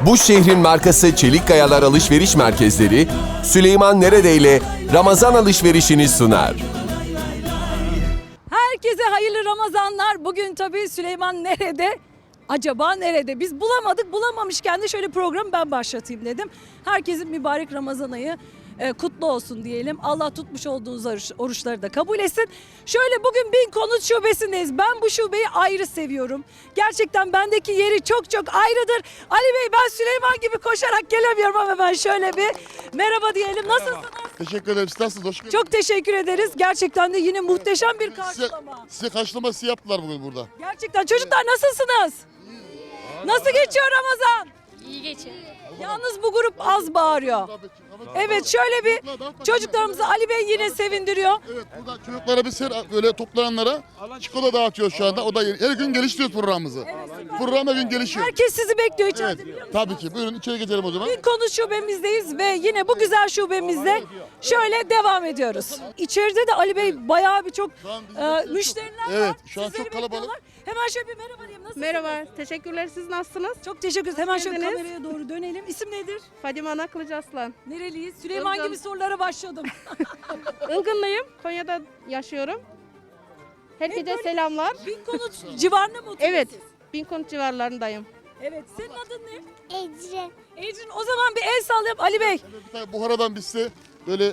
Bu şehrin markası Çelik Kayalar Alışveriş Merkezleri, Süleyman Neredeyle Ramazan alışverişini sunar. Herkese hayırlı Ramazanlar. Bugün tabii Süleyman nerede? Acaba nerede? Biz bulamadık. Bulamamışken de şöyle programı ben başlatayım dedim. Herkesin mübarek Ramazan ayı e, kutlu olsun diyelim. Allah tutmuş olduğunuz oruç- oruçları da kabul etsin. Şöyle bugün Bin Konut Şubesi'ndeyiz. Ben bu şubeyi ayrı seviyorum. Gerçekten bendeki yeri çok çok ayrıdır. Ali Bey ben Süleyman gibi koşarak gelemiyorum ama ben şöyle bir merhaba diyelim. Nasılsınız? Teşekkür ederim. Siz nasılsınız? Hoş geldiniz. Çok teşekkür ederiz. Gerçekten de yine muhteşem bir size, karşılama. size karşılaması yaptılar bugün burada. Gerçekten çocuklar nasılsınız? Nasıl geçiyor Ramazan? İyi geçiyor. Yalnız bu grup az bağırıyor. Evet şöyle bir çocuklarımızı Ali Bey yine sevindiriyor. Evet burada çocuklara biz her böyle toplananlara çikolata dağıtıyor şu anda. O da her gün geliştiriyoruz programımızı. Program her gün gelişiyor. Herkes sizi bekliyor içeride Evet biliyor musunuz? tabii ki. Buyurun içeri geçelim o zaman. Bir konu şubemizdeyiz ve yine bu güzel şubemizde şöyle devam ediyoruz. İçeride de Ali Bey bayağı bir çok an e, müşteriler Evet, var. şu an Sizleri çok kalabalık. bekliyorlar. Hemen şöyle bir merhaba diyeyim. Nasılsınız? Merhaba, teşekkürler. Siz nasılsınız? Çok teşekkür ederiz. Hemen şöyle geldiniz. kameraya doğru dönelim. İsim nedir? Fadime Ana Kılıçaslan. Nereliyiz? Süleyman Ilgın. gibi sorulara başladım. Ilgınlıyım. Konya'da yaşıyorum. Herkese böyle- selamlar. Bin konut civarında mı oturuyorsun? Evet, Binkonut civarlarındayım. Evet. Senin adın ne? Ecre. Ecrin o zaman bir el sallayalım Ali Bey. Bir tane buharadan biz size böyle e,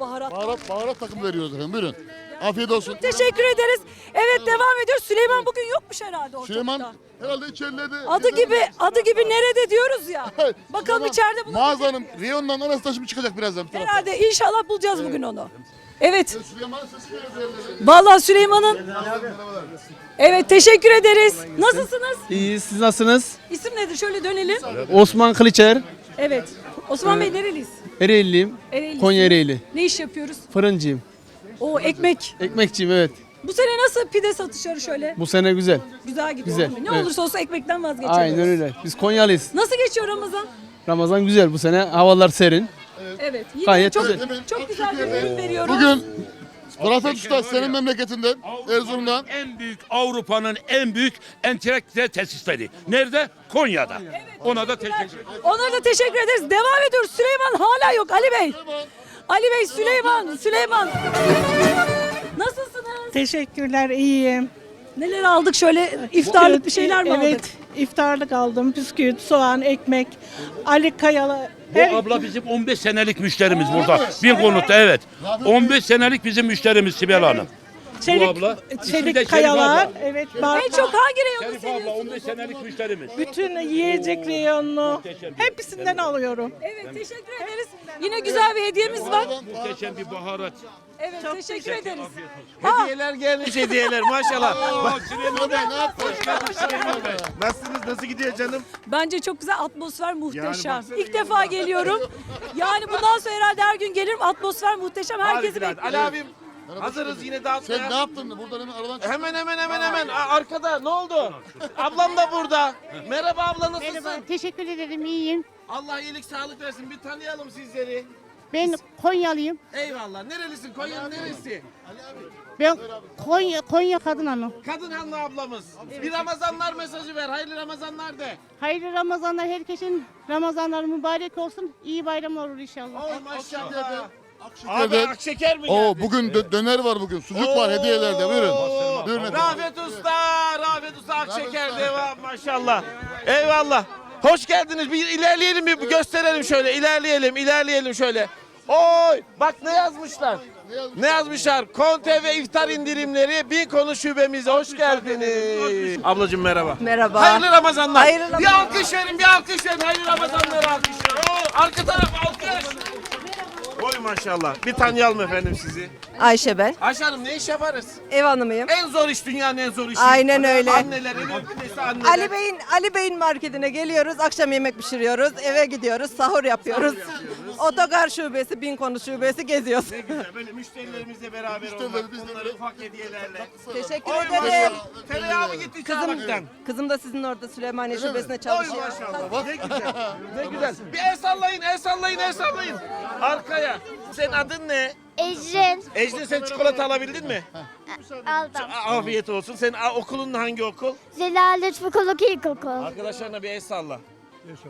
Baharat. baharat, baharat takım veriyoruz efendim. Buyurun. Afiyet olsun. Teşekkür ederiz. Evet devam ediyoruz. Süleyman bugün yokmuş herhalde ortalıkta. Süleyman herhalde içerilerde. Adı gibi adı gibi nerede diyoruz ya. Bakalım içeride bulabilecek Mağazanın miyiz? reyondan anası taşımı çıkacak birazdan bir taraftan. Herhalde inşallah bulacağız bugün onu. Evet. Süleyman'ın sesi geliyor diğerlerine. Vallahi Süleyman'ın Evet teşekkür ederiz. Nasılsınız? İyi, siz nasılsınız? İsim nedir? Şöyle dönelim. Osman Kılıçer, Evet. Osman Bey nereliyiz? Ereğliyim. Ereğliyiz. Konya Ereğli. Ne iş yapıyoruz? Fırıncıyım. O ekmek. Ekmekçiyim evet. Bu sene nasıl pide satışları şöyle? Bu sene güzel. Güzel gidiyor Güzel, değil mi? Ne evet. olursa olsun ekmekten vazgeçemiyoruz. Aynen öyle. Biz Konyalıyız. Nasıl geçiyor Ramazan? Ramazan güzel bu sene. Havalar serin. Evet. Yine Gayet çok, güzel. Çok güzel bir ürün veriyoruz. Bugün Rafet Usta senin memleketinden Erzurum'dan En büyük Avrupa'nın en büyük entelektüel tesisleri. Nerede? Konya'da. Ona da teşekkür ederim. Onlara da teşekkür ederiz. Devam ediyoruz. Süleyman hala yok. Ali Bey. Ali Bey, Süleyman, Süleyman. Nasılsınız? Teşekkürler, iyiyim. Neler aldık şöyle iftarlık bir şeyler mi aldık? Evet, iftarlık aldım. Bisküvit, soğan, ekmek. Ali Kayalı. Bu abla bizim 15 senelik müşterimiz burada. Bir konutta evet. 15 senelik bizim müşterimiz Sibel Hanım. Çelik, abla, ismi de çelik Şerif kayalar. abla. Evet, bak. En çok hangi reyonu Şerif abla seviyorsunuz? 15 senelik müşterimiz. Bütün yiyecek reyonunu hepsinden alıyorum. Evet, teşekkür ederiz. Yine güzel bir hediyemiz var. Muhteşem bir baharat. Evet, teşekkür ederiz. Hediyeler gelmiş hediyeler maşallah. Süleyman Bey ne yaptın? Nasılsınız? Nasıl gidiyor canım? Bence çok güzel atmosfer muhteşem. baksana İlk defa geliyorum. Yani bundan sonra herhalde her gün gelirim. Atmosfer muhteşem. Herkesi Harikulade. Ali bekliyorum. abim hazırız yine Sen ne dağıtmaya. yaptın? Buradan hemen aradan çık. Hemen hemen hemen hemen A- arkada ne oldu? Ablam da burada. Merhaba abla nasılsın? Merhaba, teşekkür ederim, iyiyim. Allah iyilik sağlık versin. Bir tanıyalım sizleri. Ben Konyalıyım. Eyvallah. Nerelisin? Konya'nın neresi? Ben Konya, Konya Kadın Hanım. Kadın Hanlı ablamız. Bir Ramazanlar mesajı ver. Hayırlı Ramazanlar de. Hayırlı Ramazanlar, herkesin Ramazanları mübarek olsun. İyi bayramlar olur inşallah. Oh maşallah. Abi Akşeker'den. akşeker mi Oo geldi? bugün dö- döner var bugün. Sucuk var hediyelerde. Buyurun. Buyurun efendim. Rafet Usta, Rafet Usta Akşeker Usta. devam maşallah. Eyvallah. Hoş geldiniz. Bir ilerleyelim bir gösterelim şöyle. İlerleyelim, ilerleyelim şöyle. Oy! Bak ne yazmışlar? Ne yazmışlar? Konte ve iftar indirimleri bir konu şubemize hoş geldiniz. Ablacığım merhaba. Merhaba. Hayırlı Ramazanlar. Hayırlı Bir alkış verin, bir alkış verin. Hayırlı Ramazanlar alkış verin. Oo, arka taraf alkış. Oy maşallah. Bir tanıyalım efendim sizi. Ayşe ben. Ayşe Hanım ne iş yaparız? Ev hanımıyım. En zor iş dünyanın en zor işi. Aynen öyle. Anneler, öpülesi anneler. Ali Bey'in Ali Bey'in marketine geliyoruz. Akşam yemek pişiriyoruz. Eve gidiyoruz. Sahur yapıyoruz. Otogar şubesi, bin konu şubesi geziyoruz. Ne güzel böyle müşterilerimizle beraber Müşteriler, olmak, onlara böyle- ufak hediyelerle. Teşekkür Oy ederim. maşallah. Tereyağı mı gitti Kızım, kızım da sizin orada Süleymaniye şubesine Oy çalışıyor. maşallah. Ne güzel. Ne güzel. Bir el sallayın, el sallayın, el sallayın. Arkaya. Senin adın ne? Ecrin. Ecrin sen çikolata alabildin mi? Aldım. A- Afiyet olsun. Senin a- okulun hangi okul? Zelalet Fıkılık İlkokul. Arkadaşlarına bir el salla.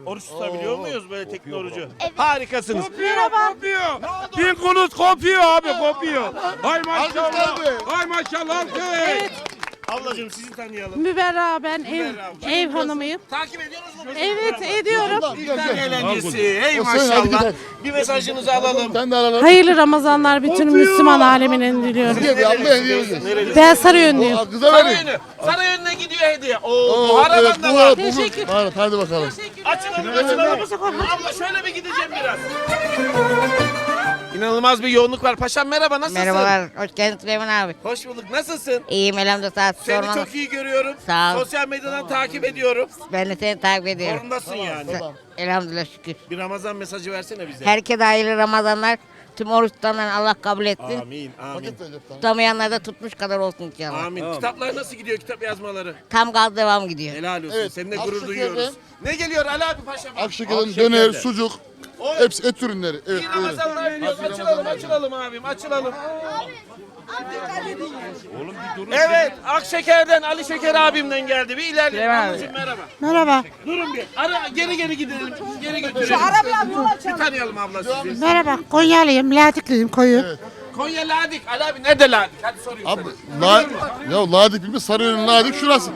Oruç tutabiliyor muyuz böyle tekne orucu? Harikasınız. Kopuyor. Bin konut kopuyor abi kopuyor. Hay maşallah. Hay maşallah. alkış. Ablacığım sizi tanıyalım. Müberra ben ev, Müberra. ev hanımıyım. Takip ediyorsunuz mu? bizi? Evet ediyorum. İftar eğlencesi. Hadi maşallah. Bir mesajınızı alalım. Sen de alalım. Hayırlı Ramazanlar bütün Müslüman aleminin diliyorum. Hediye bir abla hediye vereceğiz. Ben Sarıyönlüyüm. O Kıza verin. Gidiyor hediye. Oo, Oo, evet, da bu var. var. Teşekkür. Evet, hadi bakalım. Açılalım açılalım. Abla şöyle bir gideceğim biraz. İnanılmaz bir yoğunluk var. Paşam merhaba nasılsın? Merhabalar, hoş geldin Süleyman abi. Hoş bulduk. Nasılsın? İyiyim elhamdülillah. Seni Sormalı. çok iyi görüyorum. Sağ ol. Sosyal medyadan takip ediyorum. Ben de seni takip ediyorum. Orundasın yani. Elhamdülillah şükür. Bir Ramazan mesajı versene bize. Herkese hayırlı Ramazanlar. Tüm oruç tutanların Allah kabul etsin. Amin, amin. Tutamayanlar da tutmuş kadar olsun inşallah. Amin. Kitaplar nasıl gidiyor kitap yazmaları? Tam gaz devam gidiyor. Helal olsun. Evet, Seninle Akşeker'de- gurur duyuyoruz. Ne geliyor Ali abi paşam? Akşeker'de. döner, sucuk. Hepsi et ürünleri. Evet, İyi buyurun. Ramazanlar. Açılalım, açılalım abim, açılalım. Evet, Akşeker'den Ali Şeker abimden geldi. Bir ilerleyelim. Ablacığım merhaba. Merhaba. Durun bir. Ara, geri geri gidelim. Geri götürelim. Bir tanıyalım abla sizi. Merhaba Konyalıyım, Latikliyim koyu. Konya Ladik. Ali abi nerede Ladik? Hadi soruyorum. Abi, la, ya Ladik bilmiyor, Sarıyer'in Ladik şurası.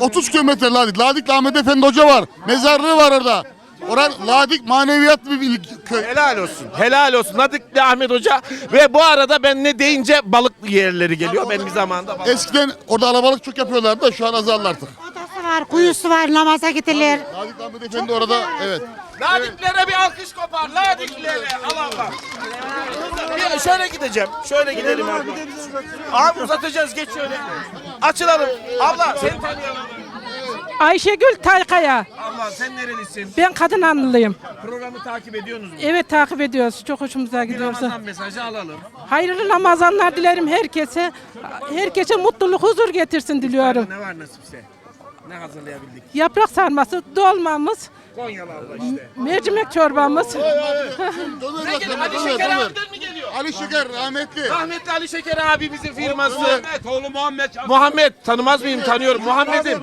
30 kilometre Ladik. Ladik'te Ahmet Efendi Hoca var. Mezarlığı var orada. Oran Ladik maneviyatlı bir köy. Helal olsun. Helal olsun. Ladikli Ahmet Hoca. Ve bu arada ben ne deyince balık yerleri geliyor. Ben bir zamanda balık. Eskiden orada alabalık çok yapıyorlardı da şu an azaldı artık. Odası var, kuyusu var, namaza gidilir. Ladik Ahmet Efendi orada evet. Ladiklere bir alkış kopar. Ladiklere. Al Allah. Bir şöyle gideceğim. Şöyle gidelim abi. Abi uzatacağız. Geç şöyle. Açılalım. Abla seni tanıyalım. Ayşegül Taykaya. Abla sen nerelisin? Ben kadın anlılıyım. Programı takip ediyorsunuz mu? Evet takip ediyoruz. Çok hoşumuza Bir gidiyor. Ramazan mesajı alalım. Hayırlı Ramazanlar dilerim herkese. Herkese mutluluk, huzur getirsin diliyorum. Ne var nasipse? Ne hazırlayabildik? Yaprak sarması, dolmamız, Konyalı abla işte. mercimek çorbamız. Döner, Şeker mi geliyor? Ali Şeker rahmetli. Rahmetli Ali Şeker abimizin firması. Muhammed oğlu Muhammed. Muhammed tanımaz mıyım? Tanıyorum. Muhammed'im.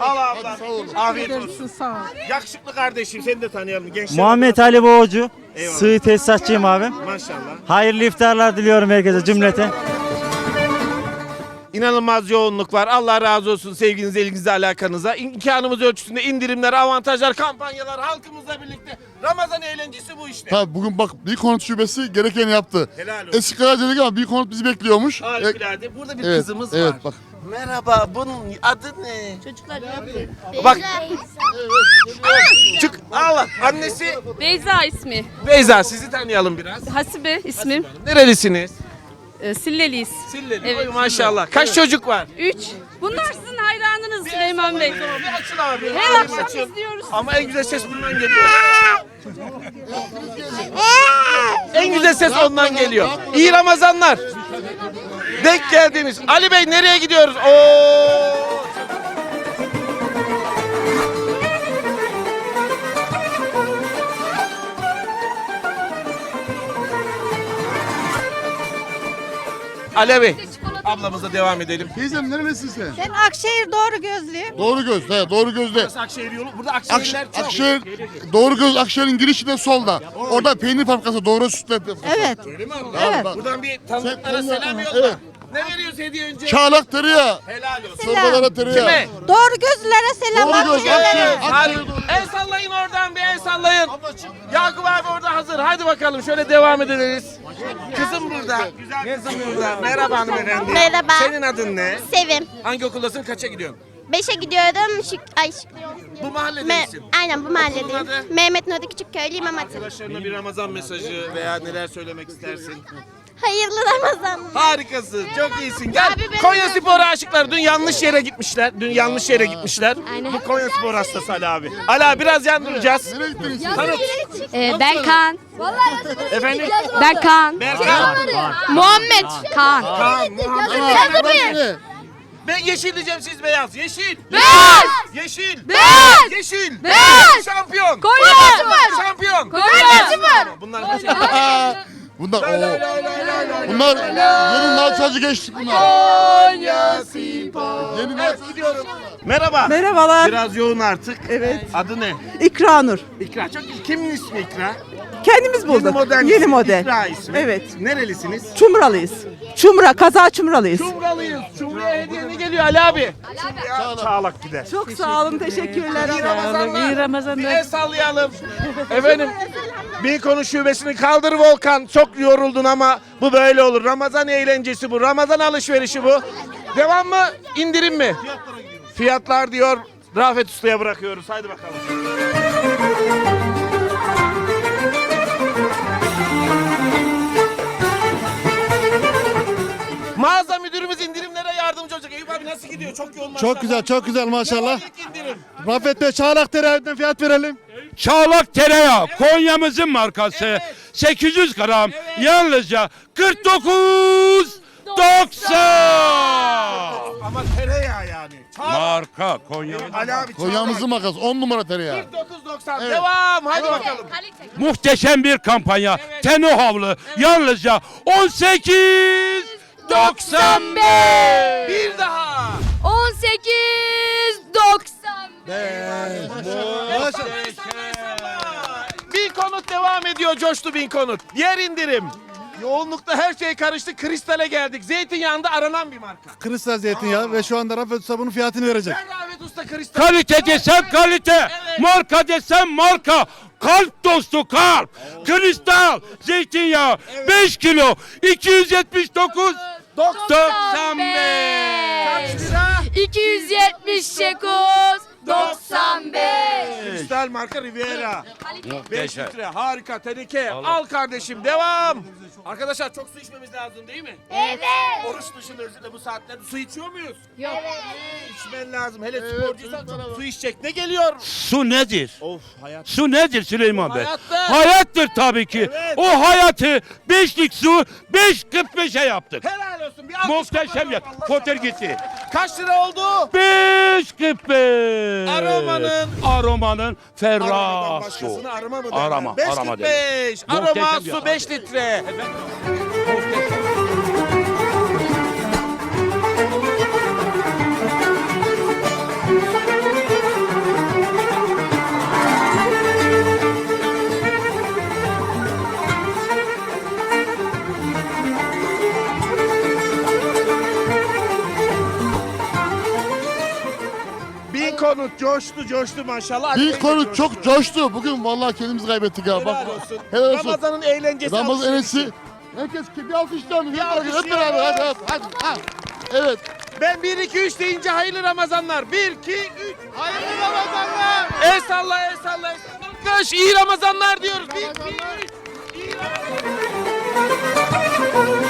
Al abla. Sağ olun. Afiyet olsun. Sağ ol. Yakışıklı kardeşim seni de tanıyalım. Gençler. Muhammed Ali Boğucu. Eyvallah. Sığ tesisatçıyım abi. Maşallah. Hayırlı iftarlar diliyorum herkese cümleten. İnanılmaz yoğunluk var. Allah razı olsun sevginize, ilginize, alakanıza. İmkanımız ölçüsünde indirimler, avantajlar, kampanyalar halkımızla birlikte. Ramazan eğlencesi bu işte. Tabii bugün bak bir konut şubesi gerekeni yaptı. Helal olsun. Eski Karaca'daki ama bir konut bizi bekliyormuş. Harikulade. Burada bir evet, kızımız evet, var. bak. Merhaba, bunun adı ne? Çocuklar Bak, çık. Allah, annesi Beyza ismi. Beyza. Sizi tanıyalım biraz. Hasibe ismim. Nerelisiniz? Ee, Silleliyiz. Silleli. Evet. Oy, maşallah. Kaç çocuk var? 3. Bunlar sizin hayranınız Süleyman Bey. Bir açın abi. Her akşam izliyoruz. Ama en güzel ses bundan geliyor. En güzel ses ondan geliyor. İyi Ramazanlar. Denk geldiniz. Ali Bey nereye gidiyoruz? Oo! Ali Bey, ablamızla devam edelim. Teyzem nerelisin sen? Ben Akşehir doğru gözlüyüm. Doğru göz, he, doğru gözde. Burası Akşehir yolu. Burada Akş Akşehirler çok. Akşehir, doğru göz Akşehir'in girişinde solda. Orada peynir fabrikası doğru sütle. Evet. Öyle mi abla? Evet. Buradan bir tanıdıklara Sen- selam yolla. Evet. Ne veriyoruz hediye önce? Çağlak tereyağı. Helal olsun. Çorbalara tereyağı. Kime? Doğru gözlülere selam. Doğru göz Akşehir. Hadi. Akşehir. El sallayın oradan bir el sallayın. Yakup abi orada hazır. Hadi bakalım şöyle devam ederiz. Kızım burada. Kızım burada. Merhaba hanımefendi. Merhaba. Senin adın ne? Sevim. Hangi okuldasın? Kaça gidiyorsun? Beşe gidiyorum. Şık, ay şık. Bu Me- mahalledesin. aynen bu mahallede. adı? Mehmet Nuri Küçükköylü İmam Hatip. Arkadaşlarına bir Ramazan mesajı veya neler söylemek istersin? Hayırlı Ramazanlar. Harikasın. Çok iyisin. Gel. Abi benim Konya Spor aşıklar. Dün yanlış yere gitmişler. Dün yanlış yere gitmişler. Aynen. Bu Konya Spor hastası Ali abi. Ali abi biraz yan duracağız. Nereye gittiniz? Tanıt. Ee, Berkan. Efendim? Berkan. Berkan. Muhammed. Kaan. Kaan, Muhammed. Ben yeşil diyeceğim siz beyaz. Yeşil. Beyaz. Yeşil. Beyaz. Yeşil. Beyaz. Şampiyon. Konya. Şampiyon. Konya. Bunlar kaç Bunlar o. Bunlar yeni Nalçacı geçtik bunlar. Yeni Nalçacı. Merhaba. Merhabalar. Biraz yoğun artık. Evet. Adı ne? İkra Nur. İkra. Çok Kimin ismi İkra? Kendimiz bulduk. Yeni model. Yeni ismi, model. İkra ismi. Evet. Nerelisiniz? Çumralıyız. Çumra, kaza Çumralıyız. Çumralıyız. Çumra'ya hediye ne geliyor Ali abi? Çağlak. Çağlak gider. Çok sağ olun, teşekkürler. İyi Ramazanlar. Bir el sallayalım. Efendim bir konu şubesini kaldır Volkan. Çok yoruldun ama bu böyle olur. Ramazan eğlencesi bu. Ramazan alışverişi bu. Devam mı? İndirim mi? Fiyatlar diyor. Rafet Usta'ya bırakıyoruz. Haydi bakalım. Müdürümüz indirimlere yardımcı olacak. Eyüp abi nasıl gidiyor? Çok yoğun maşallah. Çok güzel, çok güzel maşallah. İlk indirim. Rafet Bey Çağlak Tereyağı'ndan fiyat verelim. Çağlak tereyağı Konya'mızın markası. 800 gram yalnızca 49 90. Ama tereyağı yani. Marka Konya'mızın. Ali abi Konya'mızın makası 10 numara tereyağı. 49.90 Evet. devam hadi bakalım. Muhteşem bir kampanya. Teno havlu yalnızca 18 95. Bir daha. 18 95. Bin konut devam ediyor coştu bin konut. Diğer indirim. Yoğunlukta her şey karıştı. Kristale geldik. Zeytinyağında aranan bir marka. Kristal zeytinyağı ve şu anda Rafet Usta bunun fiyatını verecek. Ben Rahmet Usta kristal. Kalite desem kalite. Marka desem marka. Kalp dostu kalp. Kristal zeytinyağı 5 kilo 279 95. Kaç lira? 279 95. Kristal marka Riviera. 5 Muhteşem. litre harika teneke. Al kardeşim devam. Arkadaşlar çok su içmemiz lazım değil mi? Evet. Oruç dışında özünde bu saatlerde su içiyor muyuz? Yok. İçmen lazım. Hele sporcuysan su içecek. Ne geliyor? Su nedir? Of hayat. Su nedir Süleyman Bey? Hayattır. Hayattır tabii ki. Evet. O hayatı beşlik su 5.45'e yaptık. Helal olsun. Bir alkış Muhteşem kapatalım. ya. Allah Koter Allah. gitti. Kaç lira oldu? 5.45. Aromanın- Aromanın ferrah Aromadan su. başkasını arama mı derler? Arama, 5 arama derler. 5. Aroma Muhteşem ya. su 5 litre. Bin konut coştu coştu maşallah. Bir Hadi konu coştu. çok coştu. Bugün vallahi kendimizi kaybettik ya. Bak, Helal olsun. helal olsun. Ramazan'ın eğlencesi. Ramazan enesi. Herkes bir alkışlayalım. Hep beraber, alkış hep beraber. Hadi, hadi, hadi. hadi. Evet. Ben 1 2 3 deyince hayırlı Ramazanlar. 1 2 3 hayırlı Ramazanlar. El salla el salla el salla. Alkış iyi Ramazanlar diyoruz. 1 2 3 iyi Ramazanlar.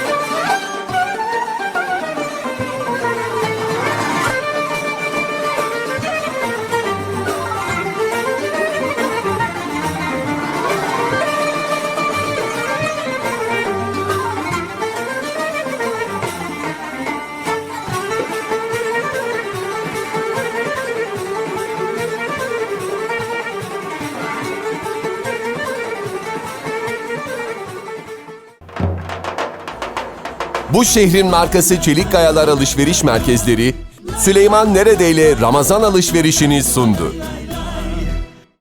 Bu şehrin markası Çelik Kayalar Alışveriş Merkezleri Süleyman Neredeyle Ramazan alışverişini sundu.